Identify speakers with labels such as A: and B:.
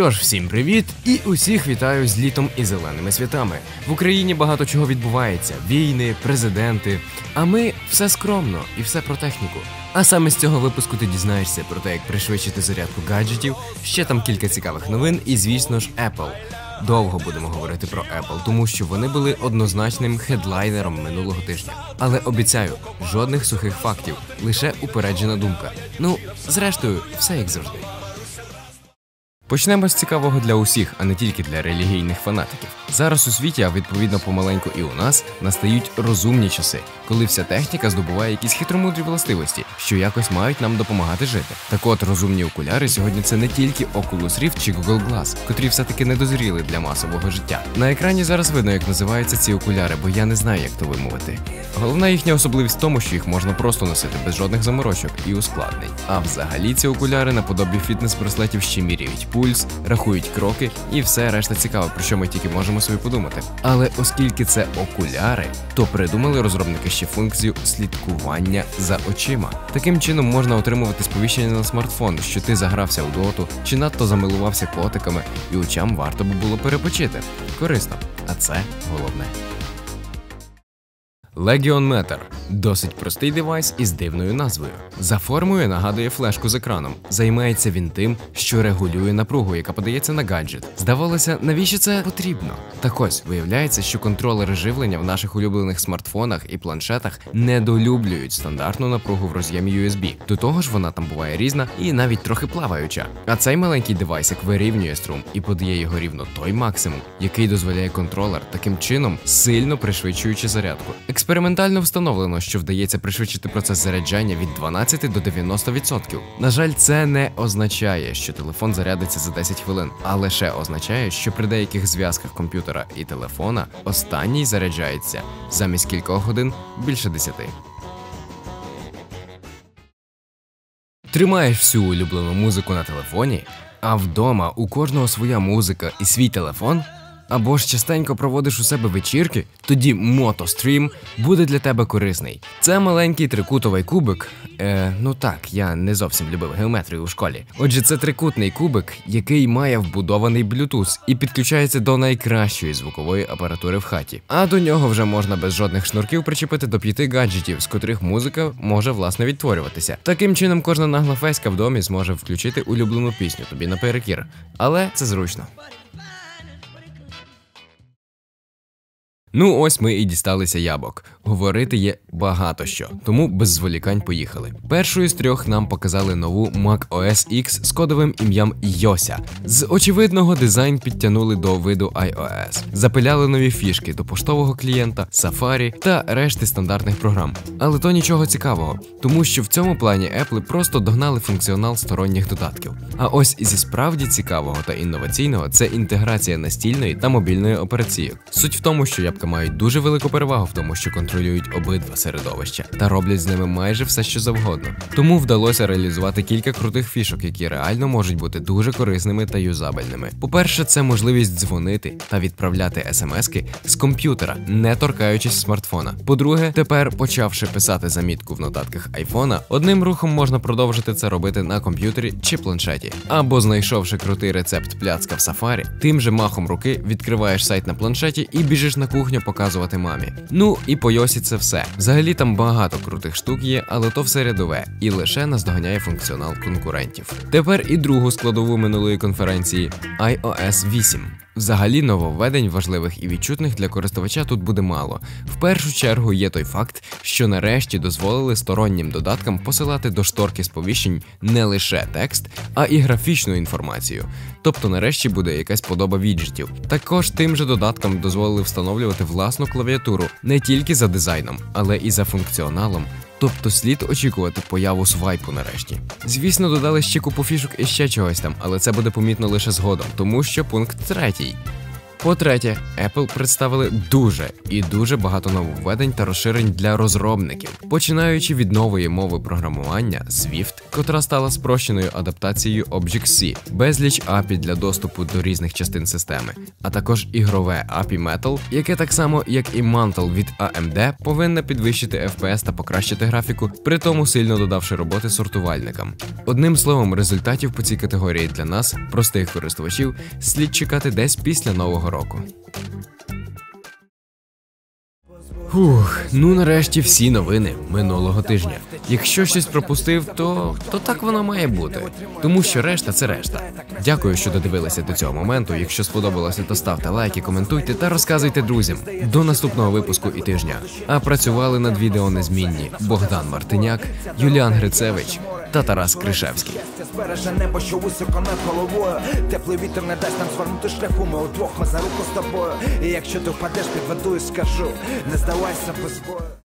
A: що ж, всім привіт і усіх вітаю з літом і зеленими святами. В Україні багато чого відбувається: війни, президенти. А ми все скромно і все про техніку. А саме з цього випуску ти дізнаєшся про те, як пришвидшити зарядку гаджетів, ще там кілька цікавих новин, і звісно ж, Apple. Довго будемо говорити про Apple, тому що вони були однозначним хедлайнером минулого тижня. Але обіцяю, жодних сухих фактів, лише упереджена думка. Ну, зрештою, все як завжди. Почнемо з цікавого для усіх, а не тільки для релігійних фанатиків. Зараз у світі, а відповідно помаленьку і у нас, настають розумні часи, коли вся техніка здобуває якісь хитромудрі властивості, що якось мають нам допомагати жити. Так от розумні окуляри сьогодні це не тільки Oculus Rift чи Google Glass, котрі все-таки не дозріли для масового життя. На екрані зараз видно, як називаються ці окуляри, бо я не знаю, як то вимовити. Головна їхня особливість в тому, що їх можна просто носити без жодних заморочок і ускладнень. А взагалі ці окуляри наподобі фітнес-браслетів ще міряють пульс, рахують кроки і все решта цікаве, про що ми тільки можемо собі подумати. Але оскільки це окуляри, то придумали розробники ще функцію слідкування за очима. Таким чином можна отримувати сповіщення на смартфон, що ти загрався у доту чи надто замилувався котиками, і очам варто би було перепочити. Корисно, а це головне. Legion Meter – досить простий девайс із дивною назвою. За формою нагадує флешку з екраном. Займається він тим, що регулює напругу, яка подається на гаджет. Здавалося, навіщо це потрібно? Так ось виявляється, що контролери живлення в наших улюблених смартфонах і планшетах недолюблюють стандартну напругу в роз'ємі USB. До того ж, вона там буває різна і навіть трохи плаваюча. А цей маленький девайсик вирівнює струм і подає його рівно той максимум, який дозволяє контролер, таким чином сильно пришвидшуючи зарядку. Експериментально встановлено, що вдається пришвидшити процес заряджання від 12 до 90%. На жаль, це не означає, що телефон зарядиться за 10 хвилин, а лише означає, що при деяких зв'язках комп'ютера і телефона останній заряджається замість кількох годин більше 10. Тримаєш всю улюблену музику на телефоні, а вдома у кожного своя музика і свій телефон. Або ж частенько проводиш у себе вечірки, тоді мотострім буде для тебе корисний. Це маленький трикутовий кубик. Е, Ну так, я не зовсім любив геометрію у школі. Отже, це трикутний кубик, який має вбудований Bluetooth і підключається до найкращої звукової апаратури в хаті. А до нього вже можна без жодних шнурків причепити до п'яти гаджетів, з котрих музика може власне відтворюватися. Таким чином, кожна нагла феська в домі зможе включити улюблену пісню тобі наперекір. Але це зручно. Ну, ось ми і дісталися ябок. Говорити є багато що, тому без зволікань поїхали. Першою з трьох нам показали нову Mac OS X з кодовим ім'ям Йося. З очевидного дизайн підтягнули до виду iOS, запиляли нові фішки до поштового клієнта, Safari та решти стандартних програм. Але то нічого цікавого, тому що в цьому плані Apple просто догнали функціонал сторонніх додатків. А ось зі справді цікавого та інноваційного це інтеграція настільної та мобільної операційок. Суть в тому, що ябка мають дуже велику перевагу в тому, що контролюють обидва середовища та роблять з ними майже все, що завгодно. Тому вдалося реалізувати кілька крутих фішок, які реально можуть бути дуже корисними та юзабельними. По-перше, це можливість дзвонити та відправляти смски з комп'ютера, не торкаючись смартфона. По-друге, тепер, почавши писати замітку в нотатках айфона, одним рухом можна продовжити це робити на комп'ютері чи планшеті. Або знайшовши крутий рецепт пляцка в сафарі, тим же махом руки відкриваєш сайт на планшеті і біжиш на кухню показувати мамі. Ну і по Йосі це все. Взагалі там багато крутих штук є, але то все рядове і лише наздоганяє функціонал конкурентів. Тепер і другу складову минулої конференції iOS 8. Взагалі нововведень важливих і відчутних для користувача тут буде мало. В першу чергу є той факт, що нарешті дозволили стороннім додаткам посилати до шторки сповіщень не лише текст, а і графічну інформацію. Тобто, нарешті буде якась подоба віджитів. Також тим же додаткам дозволили встановлювати власну клавіатуру не тільки за дизайном, але і за функціоналом. Тобто слід очікувати появу свайпу нарешті. Звісно, додали ще купу фішок і ще чогось там, але це буде помітно лише згодом, тому що пункт третій. По-третє, Apple представили дуже і дуже багато нововведень та розширень для розробників, починаючи від нової мови програмування Swift, котра стала спрощеною адаптацією Object-C, безліч API для доступу до різних частин системи, а також ігрове API Metal, яке так само як і Mantle від AMD, повинне підвищити FPS та покращити графіку, при тому сильно додавши роботи сортувальникам. Одним словом, результатів по цій категорії для нас, простих користувачів, слід чекати десь після нового року. Фух, ну нарешті всі новини минулого тижня. Якщо щось пропустив, то, то так воно має бути. Тому що решта це решта. Дякую, що додивилися до цього моменту. Якщо сподобалося, то ставте лайки, коментуйте та розказуйте друзям. До наступного випуску і тижня. А працювали над відео незмінні Богдан Мартиняк, Юліан Грицевич та Тарас Кришевський.
B: Збереже небо, що високо над головою. Теплий вітер не дасть нам звернути шляху. Ми удвох, ми за руку з тобою. І якщо ти впадеш підведу і скажу, не здавайся без бою.